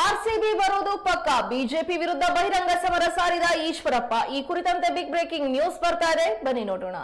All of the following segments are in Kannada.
ಆರ್ಸಿಬಿ ಬರೋದು ಪಕ್ಕ. ಬಿಜೆಪಿ ವಿರುದ್ಧ ಬಹಿರಂಗ ಸಮರ ಸಾರಿದ ಈಶ್ವರಪ್ಪ. ಈ ಕುರಿತಂತೆ ಬಿಗ್ ಬ್ರೇಕಿಂಗ್ ನ್ಯೂಸ್ ಬರ್ತಾ ಇದೆ. ಬನ್ನಿ ನೋಡೋಣ.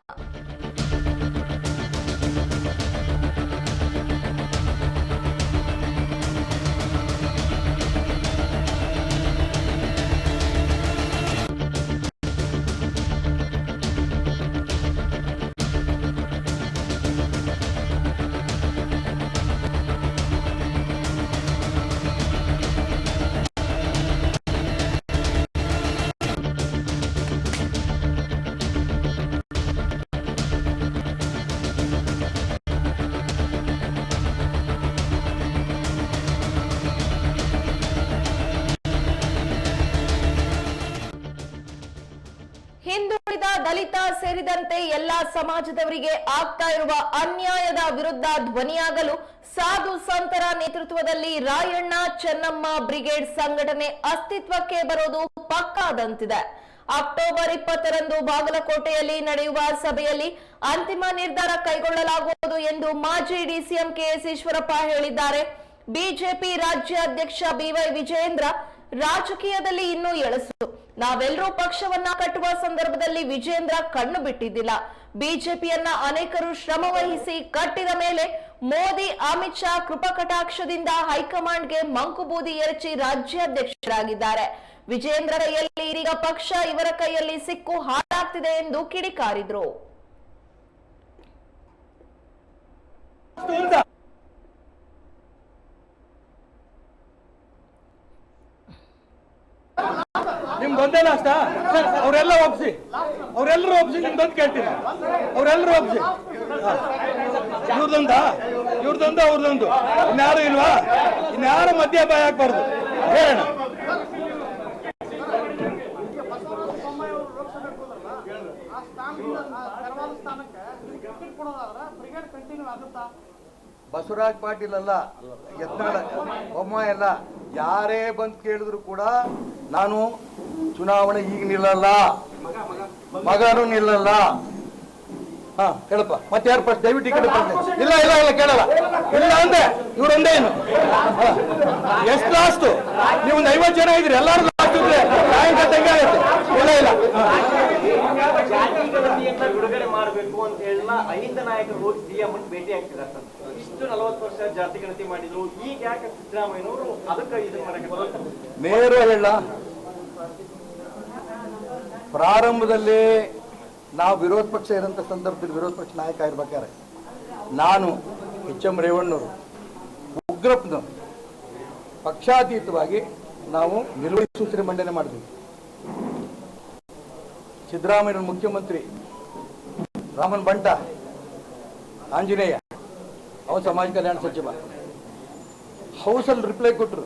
ಹಿಂದುಳಿದ ದಲಿತ ಸೇರಿದಂತೆ ಎಲ್ಲಾ ಸಮಾಜದವರಿಗೆ ಆಗ್ತಾ ಇರುವ ಅನ್ಯಾಯದ ವಿರುದ್ಧ ಧ್ವನಿಯಾಗಲು ಸಾಧು ಸಂತರ ನೇತೃತ್ವದಲ್ಲಿ ರಾಯಣ್ಣ ಚೆನ್ನಮ್ಮ ಬ್ರಿಗೇಡ್ ಸಂಘಟನೆ ಅಸ್ತಿತ್ವಕ್ಕೆ ಬರೋದು ಪಕ್ಕಾದಂತಿದೆ. ಅಕ್ಟೋಬರ್ ಇಪ್ಪತ್ತರಂದು ಬಾಗಲಕೋಟೆಯಲ್ಲಿ ನಡೆಯುವ ಸಭೆಯಲ್ಲಿ ಅಂತಿಮ ನಿರ್ಧಾರ ಕೈಗೊಳ್ಳಲಾಗುವುದು ಎಂದು ಮಾಜಿ ಡಿಸಿಎಂ ಕೆಎಸ್ ಈಶ್ವರಪ್ಪ ಹೇಳಿದ್ದಾರೆ. ಬಿಜೆಪಿ ರಾಜ್ಯಾಧ್ಯಕ್ಷ ಬಿವೈ ವಿಜಯೇಂದ್ರ ರಾಜಕೀಯದಲ್ಲಿ ಇನ್ನೂ ಎಳಸು. ನಾವೆಲ್ಲರೂ ಪಕ್ಷವನ್ನ ಕಟ್ಟುವ ಸಂದರ್ಭದಲ್ಲಿ ವಿಜೇಂದ್ರ ಕಣ್ಣು ಬಿಟ್ಟಿದ್ದಿಲ್ಲ. ಬಿಜೆಪಿಯನ್ನ ಅನೇಕರು ಶ್ರಮ ವಹಿಸಿ ಕಟ್ಟಿದ ಮೇಲೆ ಮೋದಿ, ಅಮಿತ್ ಶಾ ಕೃಪಕಟಾಕ್ಷದಿಂದ ಹೈಕಮಾಂಡ್ಗೆ ಮಂಕುಬೂದಿ ಎರಚಿ ರಾಜ್ಯಾಧ್ಯಕ್ಷರಾಗಿದ್ದಾರೆ. ವಿಜೇಂದ್ರ ಕೈಯಲ್ಲಿ ಇದೀಗ ಪಕ್ಷ ಇವರ ಕೈಯಲ್ಲಿ ಸಿಕ್ಕು ಹಾಳಾಗ್ತಿದೆ ಎಂದು ಕಿಡಿಕಾರಿದ್ರು. ನಿಮ್ದೊಂದೇ ಲಾಸ್ಟ ಅವರೆಲ್ಲ ಒಪ್ಸಿ. ಅವರೆಲ್ಲರೂ ಒಪ್ಸಿ ನಿಮ್ದೊಂದು ಕೇಳ್ತೀನಿ. ಅವರೆಲ್ಲರೂ ಒಪ್ಸಿ. ಇವ್ರದೊಂದ? ಇವ್ರದೊಂದು, ಅವ್ರದೊಂದು. ಇನ್ಯಾರು ಇಲ್ವಾ? ಇನ್ಯಾರು ಮಧ್ಯ ಭಯ ಹಾಕ್ಬಾರ್ದು ಹೇಳೋಣ. ಬಸವರಾಜ್ ಪಾಟೀಲ್ ಅಲ್ಲ, ಯತ್ನಾಳ, ಬೊಮ್ಮಾಯಿ ಅಲ್ಲ, ಯಾರೇ ಬಂದು ಕೇಳಿದ್ರು ಕೂಡ ನಾನು ಚುನಾವಣೆ ಈಗ ನಿಲ್ಲಲ್ಲ. ಮಗನು ನಿಲ್ಲಲ್ಲ. ಹಾ ಹೇಳಪ್ಪ. ಮತ್ತೆ ಯಾರು ಫಸ್ಟ್ ದಯವಿಟ್ಟು ಟಿಕೆಟ್ ಇಲ್ಲ ಇಲ್ಲ ಇಲ್ಲ ಕೇಳಲ್ಲ. ಇಲ್ಲ ಅಂದೆ ಇವ್ರೊಂದೇ ಏನು? ಎಷ್ಟು ಲಾಸ್ಟು ನೀವು ಒಂದು ಐವತ್ತು ಜನ ಇದ್ರಿ ಎಲ್ಲಾರು ಲಾಸ್ಟ್ ಇದ್ರೆ ಸಾಯಂಕಾಲ ಇಲ್ಲ ಇಲ್ಲ. ಬಿಡುಗಡೆ ಮಾಡಬೇಕು ಅಂತ ಹೇಳ ಐದು ನಾಯಕರು ಹೋಗಿ ಸಿಎಂ ಭೇಟಿ ಆಗ್ತಿದ್ದಾರೆ ಸರ್. ಇಷ್ಟು ನಲವತ್ತು ವರ್ಷ ಜಾತಿ ಗಣತಿ ಮಾಡಿದ್ರು ಈಗ ಯಾಕೆ ಸಿದ್ದರಾಮಯ್ಯನವರು ಅದಕ್ಕೆ ಮಾಡಕ್ಕೆ ಹೇಳ. ಪ್ರಾರಂಭದಲ್ಲಿ ನಾವು ವಿರೋಧ ಪಕ್ಷ ಇರೋಂಥ ಸಂದರ್ಭದಲ್ಲಿ ವಿರೋಧ ಪಕ್ಷ ನಾಯಕ ಇರ್ಬೇಕಾದ್ರೆ ನಾನು ಎಚ್ ಎಂ ರೇವಣ್ಣವರು ಉಗ್ರಪ್ಪನವರು ಪಕ್ಷಾತೀತವಾಗಿ ನಾವು ನಿಲುವಳಿ ಮಂಡನೆ ಮಾಡಿದ್ವಿ. ಸಿದ್ದರಾಮಯ್ಯ ಮುಖ್ಯಮಂತ್ರಿ ರಾಮನ್ ಬಂಟ, ಆಂಜನೇಯ ಅವನು ಸಮಾಜ ಕಲ್ಯಾಣ ಸಚಿವ, ಹೌಸಲ್ಲಿ ರಿಪ್ಲೈ ಕೊಟ್ಟರು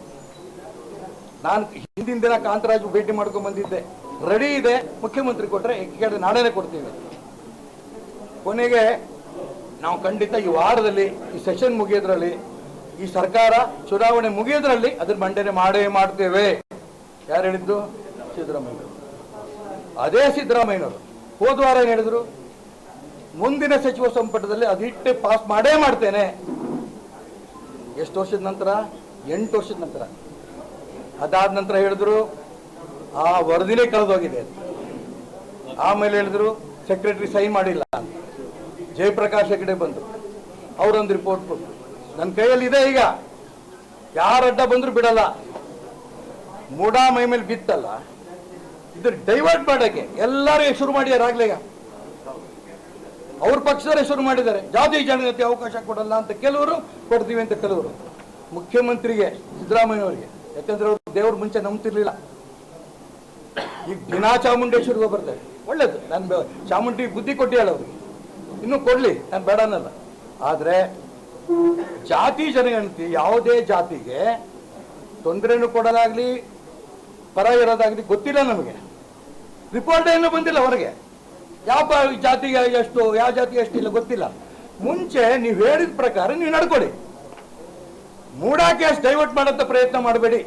ನಾನು ಹಿಂದಿನ ದಿನ ಕಾಂತರಾಜು ಭೇಟಿ ಮಾಡ್ಕೊಂಡು ಬಂದಿದ್ದೆ. ರೆಡಿ ಇದೆ, ಮುಖ್ಯಮಂತ್ರಿ ಕೊಟ್ಟರೆ ಕೇಳಿದ್ರೆ ನಾಳೆನೇ ಕೊಡ್ತೀವಿ. ಕೊನೆಗೆ ನಾವು ಖಂಡಿತ ಈ ವಾರದಲ್ಲಿ, ಈ ಸೆಷನ್ ಮುಗಿಯೋದ್ರಲ್ಲಿ, ಈ ಸರ್ಕಾರ ಚುನಾವಣೆ ಮುಗಿಯೋದ್ರಲ್ಲಿ ಅದ್ರ ಮಂಡನೆ ಮಾಡೇ ಮಾಡ್ತೇವೆ. ಯಾರು ಹೇಳಿದ್ದು ಸಿದ್ದರಾಮಯ್ಯ ಅದೇ ಸಿದ್ದರಾಮಯ್ಯನವರು. ಹೋದ ವಾರ ಏನು ಹೇಳಿದ್ರು? ಮುಂದಿನ ಸಚಿವ ಸಂಪುಟದಲ್ಲಿ ಅದಿಟ್ಟೆ ಪಾಸ್ ಮಾಡೇ ಮಾಡ್ತೇನೆ. ಎಷ್ಟು ವರ್ಷದ ನಂತರ? ಎಂಟು ವರ್ಷದ ನಂತರ. ಅದಾದ ನಂತರ ಹೇಳಿದ್ರು, ಆ ವರದಿನೇ ಕಳೆದೋಗಿದೆ. ಆಮೇಲೆ ಹೇಳಿದ್ರು ಸೆಕ್ರೆಟರಿ ಸೈನ್ ಮಾಡಿಲ್ಲ ಅಂತ. ಜಯಪ್ರಕಾಶ್ ಹೆಗಡೆ ಬಂದು, ಅವರೊಂದು ರಿಪೋರ್ಟ್ ಕೊಟ್ಟರು ನನ್ನ ಕೈಯಲ್ಲಿ ಇದೆ ಈಗ. ಯಾರ ಅಡ್ಡ ಬಂದ್ರು ಬಿಡಲ್ಲ. ಮೂಡಾ ಮೈ ಮೇಲೆ ಬಿತ್ತಲ್ಲ. ಇದು ಡೈವರ್ಟ್ ಮಾಡೋಕ್ಕೆ ಎಲ್ಲರೂ ಶುರು ಮಾಡಿದ್ದಾರೆ ಆಗ್ಲೇ ಈಗ. ಅವ್ರ ಪಕ್ಷದವರೇ ಶುರು ಮಾಡಿದ್ದಾರೆ. ಜಾತಿ ಜನಗತಿ ಅವಕಾಶ ಕೊಡಲ್ಲ ಅಂತ ಕೆಲವರು ಕೊಡ್ತೀವಿ ಅಂತ ಕೆಲವರು. ಮುಖ್ಯಮಂತ್ರಿಗೆ ಸಿದ್ದರಾಮಯ್ಯನವರಿಗೆ ಯಾಕಂದ್ರೆ ಅವರು ದೇವ್ರ ಮುಂಚೆ ನಂಬ್ತಿರ್ಲಿಲ್ಲ. ಈಗ ದಿನಾ ಚಾಮುಂಡೇಶ್ವರಿಗೆ ಬರ್ತಾರೆ. ಒಳ್ಳೇದು. ನಾನು ಚಾಮುಂಡಿ ಬುದ್ಧಿ ಕೊಟ್ಟಿ ಅವ್ರಿಗೆ ಇನ್ನೂ ಕೊಡ್ಲಿ. ನಾನು ಬೇಡ ಅನ್ನಲ್ಲ ಆದ್ರೆ ಜಾತಿ ಜನಗಣತಿ ಯಾವುದೇ ಜಾತಿಗೆ ತೊಂದರೆನೂ ಕೊಡೋದಾಗ್ಲಿ, ಪರ ಇರೋದಾಗ್ಲಿ ಗೊತ್ತಿಲ್ಲ ನಮಗೆ. ರಿಪೋರ್ಟ್ ಏನೂ ಬಂದಿಲ್ಲ ಹೊರಗೆ. ಯಾವ ಜಾತಿಗೆ ಎಷ್ಟು, ಯಾವ ಜಾತಿಗೆ ಇಲ್ಲ ಗೊತ್ತಿಲ್ಲ. ಮುಂಚೆ ನೀವು ಹೇಳಿದ ಪ್ರಕಾರ ನೀವು ನಡ್ಕೊಳ್ಳಿ. ಮೂಡಾಕೆ ಕೇಸ್ ಡೈವರ್ಟ್ ಮಾಡೋಂಥ ಪ್ರಯತ್ನ ಮಾಡಬೇಡಿ.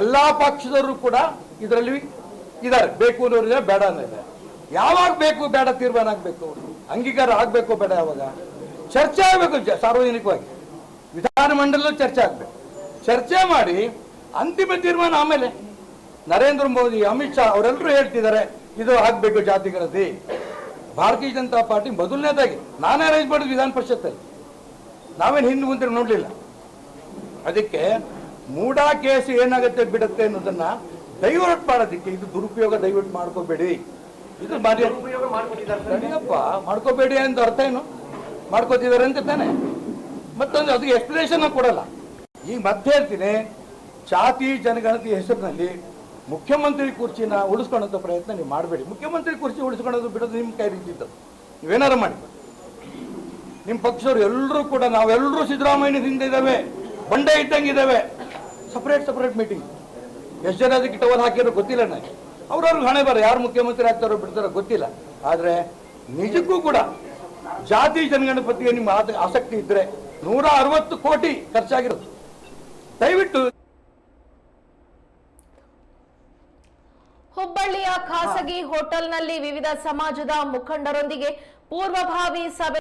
ಎಲ್ಲಾ ಪಕ್ಷದವರು ಕೂಡ ಇದರಲ್ಲಿ ಇದ್ದಾರೆ. ಬೇಕು ಅನ್ನೋರಿದೆ ಬೇಡ ಅನ್ನೋದೆ ಯಾವಾಗ ಬೇಕು ಬೇಡ ತೀರ್ಮಾನ ಆಗ್ಬೇಕು? ಅಂಗೀಕಾರ ಆಗ್ಬೇಕು ಬೇಡ ಯಾವಾಗ? ಚರ್ಚೆ ಆಗಬೇಕು ಸಾರ್ವಜನಿಕವಾಗಿ. ವಿಧಾನಮಂಡಲ ಚರ್ಚೆ ಆಗ್ಬೇಕು. ಚರ್ಚೆ ಮಾಡಿ ಅಂತಿಮ ತೀರ್ಮಾನ ಆಮೇಲೆ ನರೇಂದ್ರ ಮೋದಿ, ಅಮಿತ್ ಶಾ ಅವರೆಲ್ಲರೂ ಹೇಳ್ತಿದ್ದಾರೆ, ಇದು ಆಗ್ಬೇಕು ಜಾತಿ ಗಣತಿ. ಭಾರತೀಯ ಜನತಾ ಪಾರ್ಟಿ ಮೊದಲನೇದಾಗಿ. ನಾನೇ ಅರೇಂಜ್ ಮಾಡಿದ್ದು ವಿಧಾನ ಪರಿಷತ್ತಲ್ಲಿ. ನಾವೇನು ಹಿಂದೆ ಮುಂದೆ ನೋಡಲಿಲ್ಲ. ಅದಕ್ಕೆ ಮೂಡಾ ಕೇಸ್ ಏನಾಗುತ್ತೆ ಬಿಡುತ್ತೆ ಅನ್ನೋದನ್ನ ಡೈವರ್ಟ್ ಮಾಡೋದಕ್ಕೆ ಇದು ದುರುಪಯೋಗ ದಯವಿಟ್ಟು ಮಾಡ್ಕೋಬೇಡಿ. ಇದು ಸರಿಯಪ್ಪ ಮಾಡ್ಕೋಬೇಡಿ ಅಂತ ಅರ್ಥ ಏನು? ಮಾಡ್ಕೋತಿದ್ದಾರೆ ಅಂತ ತಾನೆ. ಮತ್ತೊಂದು ಅದಕ್ಕೆ ಎಕ್ಸ್ಪ್ಲನೇಷನ್ ಕೊಡಲ್ಲ. ಈಗ ಮತ್ತೆ ಹೇಳ್ತೀನಿ ಜಾತಿ ಜನಗಣತಿ ಹೆಸರಿನಲ್ಲಿ ಮುಖ್ಯಮಂತ್ರಿ ಕುರ್ಚಿನ ಉಳಿಸ್ಕೊಳ್ಳೋಂಥ ಪ್ರಯತ್ನ ನೀವು ಮಾಡಬೇಡಿ. ಮುಖ್ಯಮಂತ್ರಿ ಕುರ್ಚಿ ಉಳಿಸ್ಕೊಳ್ಳೋದು ಬಿಡೋದು ನಿಮ್ಮ ಕೈ ಇದ್ದಿದ್ದು ನೀವೇನಾರು ಮಾಡಿ. ನಿಮ್ಮ ಪಕ್ಷದವ್ರು ಎಲ್ಲರೂ ಕೂಡ ನಾವೆಲ್ಲರೂ ಸಿದ್ದರಾಮಯ್ಯ ಹಿಂದೆ ಇದ್ದಾವೆ. ಬಂಡೆ ಇದ್ದಂಗೆ ಇದ್ದಾವೆ. ಸಪ್ರೇಟ್ ಸಪ್ರೇಟ್ ಮೀಟಿಂಗ್ ಎಷ್ಟು ಜನ ಅದಕ್ಕೆ ಟವಲ್ ಹಾಕಿರೋ ಗೊತ್ತಿಲ್ಲ ನನಗೆ. ಅವ್ರವ್ರಿಗೆ ಹಣೆ ಬರ, ಯಾರು ಮುಖ್ಯಮಂತ್ರಿ ಆಗ್ತಾರೋ ಬಿಡ್ತಾರೋ ಗೊತ್ತಿಲ್ಲ. ಆದರೆ ನಿಜಕ್ಕೂ ಕೂಡ ಜಾತಿ ಜನಗಣಪತಿಗೆ ನಿಮ್ಮ ಆಸಕ್ತಿ ಇದ್ದರೆ ನೂರ ಅರವತ್ತು ಕೋಟಿ ಖರ್ಚಾಗಿರೋದು ದಯವಿಟ್ಟು ಹುಬ್ಬಳ್ಳಿಯ ಖಾಸಗಿ ಹೋಟೆಲ್ನಲ್ಲಿ ವಿವಿಧ ಸಮಾಜದ ಮುಖಂಡರೊಂದಿಗೆ ಪೂರ್ವಭಾವಿ ಸಭೆ